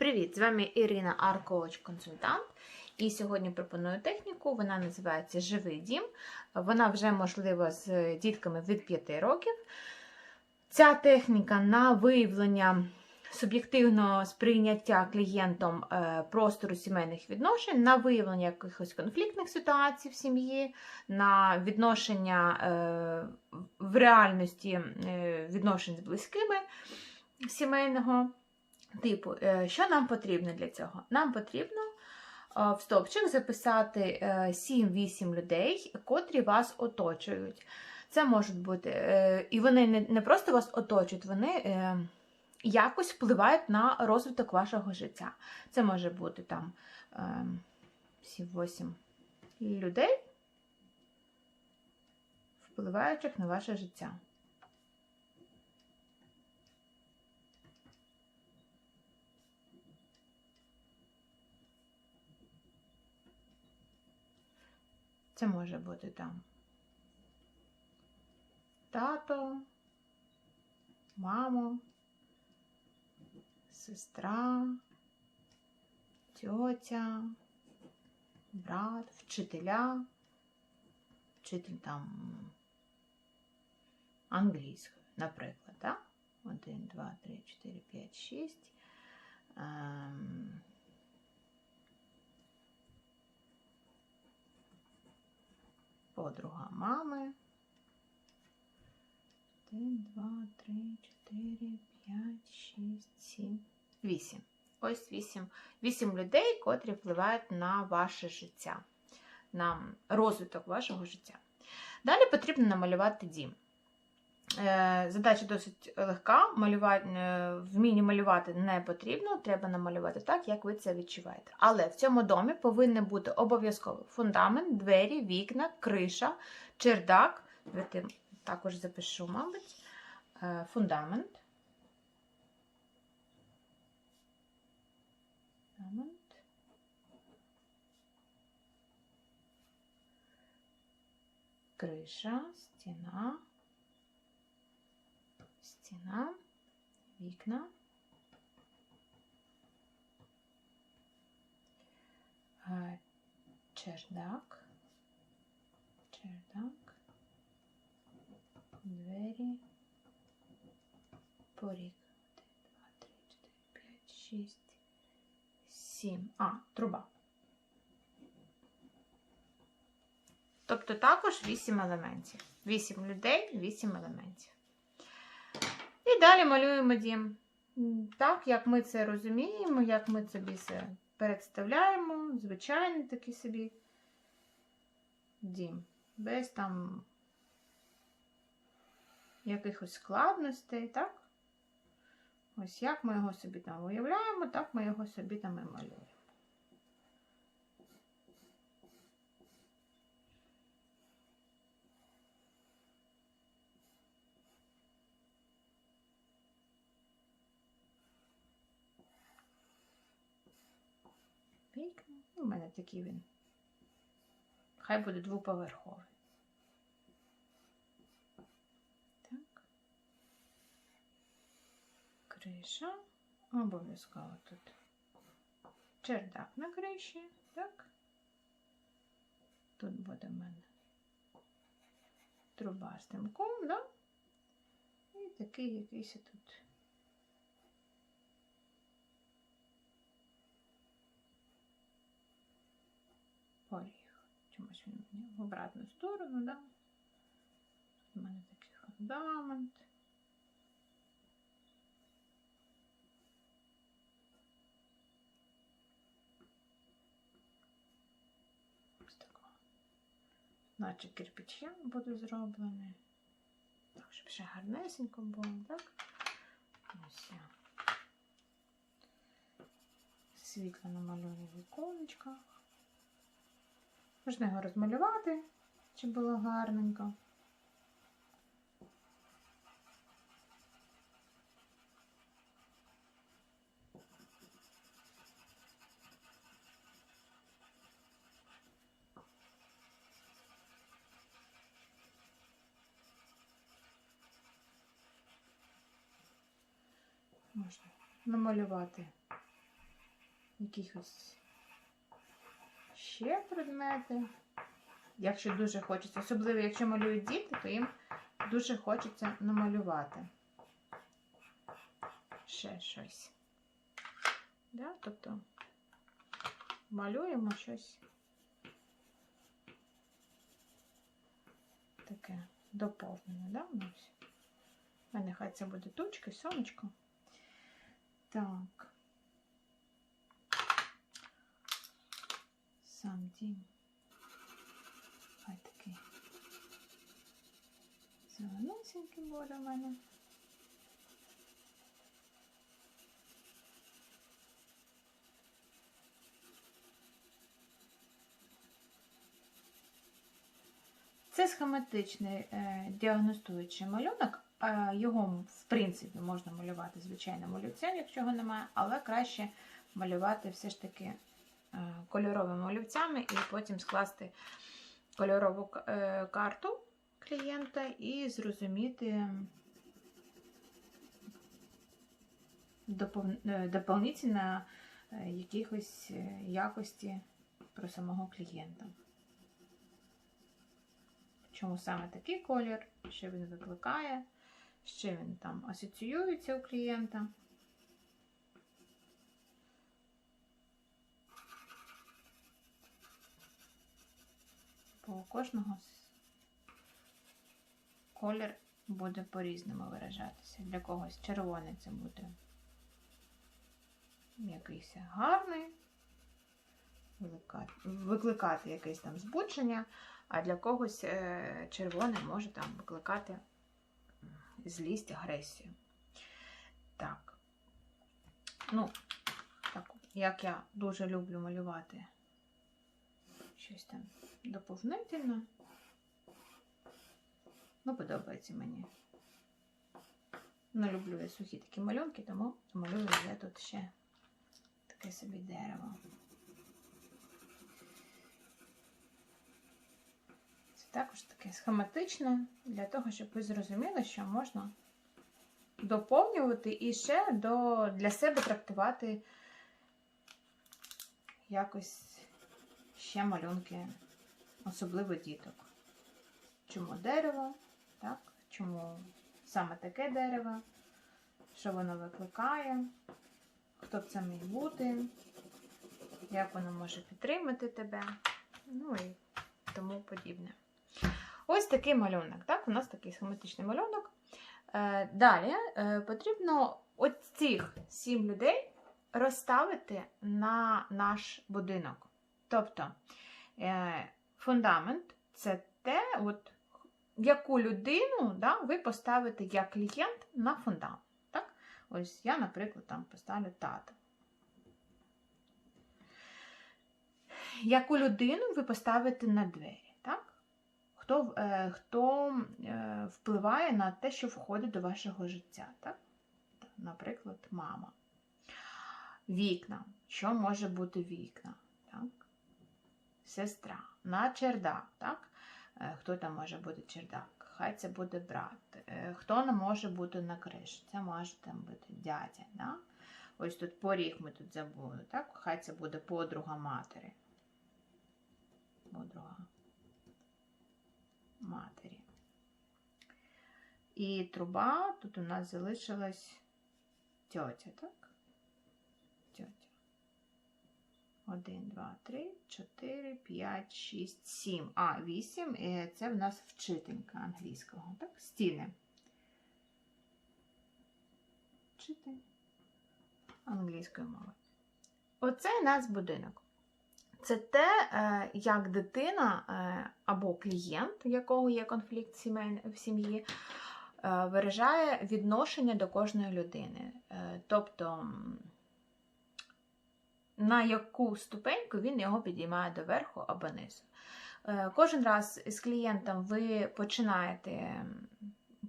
Привіт! З вами Ірина Аркоуч консультант. І сьогодні пропоную техніку. Вона називається Живий дім. Вона вже можлива з дітками від 5 років. Ця техніка на виявлення суб'єктивного сприйняття клієнтом е, простору сімейних відношень, на виявлення якихось конфліктних ситуацій в сім'ї, на відношення е, в реальності е, відношень з близькими сімейного типу. Е, Що нам потрібно для цього? Нам потрібно е, в стовпчик записати е, 7-8 людей, котрі вас оточують. Це можуть бути, е, і вони не, просто вас оточують, вони е, якось впливають на розвиток вашого життя. Це може бути там е, 7-8 людей, впливаючих на ваше життя. Це може бути там тато, мамо, сестра, тьотя, брат, вчителя, вчитель там англійської, наприклад, так? 1, 2, 3, 4, 5, 6. Подруга мами. Один, два, три, чотири, п'ять, шість, сім, вісім. Ось вісім. Вісім людей, котрі впливають на ваше життя, на розвиток вашого життя. Далі потрібно намалювати дім. Е, Задача досить легка. Малювати, е, вміння малювати не потрібно, треба намалювати так, як ви це відчуваєте. Але в цьому домі повинен бути обов'язково фундамент, двері, вікна, криша, чердак. Давайте також запишу, мабуть, Е, фундамент. Фундамент. Криша, стіна, стіна, вікна. Е, Чердак, чердак, двері, поріг. 1, 2, 3, 4, 5, 6, 7. А, труба. Тобто також 8 елементів. 8 людей, 8 елементів. І далі малюємо дім. Так, як ми це розуміємо, як ми собі це представляємо, звичайний такий собі дім. Без там якихось складностей, так? Ось як ми його собі там уявляємо, так ми його собі там і малюємо. Вікна. У мене такий він. Хай буде двоповерховий. Так. Криша. Обов'язково тут. Чердак на криші, так? Тут буде в мене труба з димком, да? І такий якийсь тут. Поріг. Чомусь він мені в обратну сторону, да? Тут у мене такий фундамент. Ось такого. Наче кирпичем буде зроблений. Так, щоб ще гарнесенько було, так? Ось я. Світло намалюю в віконечках. Можна його розмалювати, щоб було гарненько. Можна намалювати якихось ще предмети. Якщо дуже хочеться, особливо якщо малюють діти, то їм дуже хочеться намалювати ще щось. Да? Тобто малюємо щось таке доповнене, да? у мене хай це буде тучки, сонечко. Так. Сам дім. Хай такий зеленосенький буде в мене. Це схематичний е, діагностуючий малюнок. Е, його, в принципі, можна малювати звичайним олівцем, якщо його немає, але краще малювати все ж таки кольоровими олівцями і потім скласти кольорову е, карту клієнта і зрозуміти е, доповнительно е, якихось е, якості про самого клієнта. Чому саме такий колір, що він викликає, з він там асоціюється у клієнта. У кожного колір буде по-різному виражатися. Для когось червоний це буде якийсь гарний, викликати, викликати якесь там збудження, а для когось е, червоний може там викликати злість, агресію. Так. Ну, так, як я дуже люблю малювати щось там доповнительне. Ну, подобається мені. Не люблю я сухі такі малюнки, тому малюю я тут ще таке собі дерево. Це також таке схематичне для того, щоб ви зрозуміли, що можна доповнювати і ще до, для себе трактувати якось ще малюнки, особливо діток. Чому дерево, так? Чому саме таке дерево, що воно викликає, хто б це міг бути, як воно може підтримати тебе, ну і тому подібне. Ось такий малюнок. Так? У нас такий схематичний малюнок. Е, Далі е, потрібно от цих сім людей розставити на наш будинок. Тобто е, фундамент це те, от, яку людину да, ви поставите як клієнт на фундамент. Так? Ось я, наприклад, там поставлю тата. Яку людину ви поставите на двері? Так? Хто, е, хто е, впливає на те, що входить до вашого життя? Так? Наприклад, мама. Вікна. Що може бути вікна? Так? Сестра. На чердак. Так? Е, Хто там може бути чердак? Хай це буде брат. Е, Хто не може бути на криші? Це може там бути дядя. Да? Ось тут поріг ми тут забули. Так? Хай це буде подруга матері. Подруга матері. І труба, тут у нас залишилась тьотя, так? 1, 2, 3, 4, 5, 6, 7. А, 8 е, це в нас вчителька англійського. Так, стіни. Вчитель англійської мови. Оце нас будинок. Це те, е, як дитина е, або клієнт, якого є конфлікт в сім'ї, виражає відношення до кожної людини. Тобто на яку ступеньку він його підіймає доверху або низу. Е, Кожен раз з клієнтом ви починаєте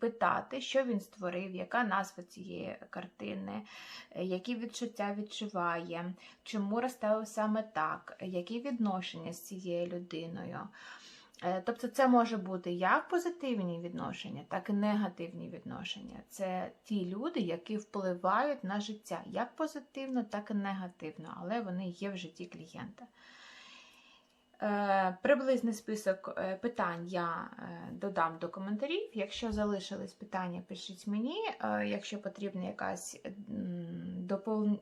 питати, що він створив, яка назва цієї картини, е, які відчуття відчуває, чому розставив саме так, які відношення з цією людиною. Е, Тобто це може бути як позитивні відношення, так і негативні відношення. Це ті люди, які впливають на життя як позитивно, так і негативно, але вони є в житті клієнта. Е, Приблизний список е, питань я додам до коментарів. Якщо залишились питання, пишіть мені. Якщо потрібна якась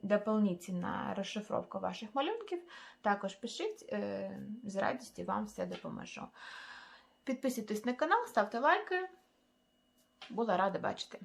доповнительна розшифровка ваших малюнків, також пишіть, е, з радістю вам все допоможу. Підписуйтесь на канал, ставте лайки. Була рада бачити.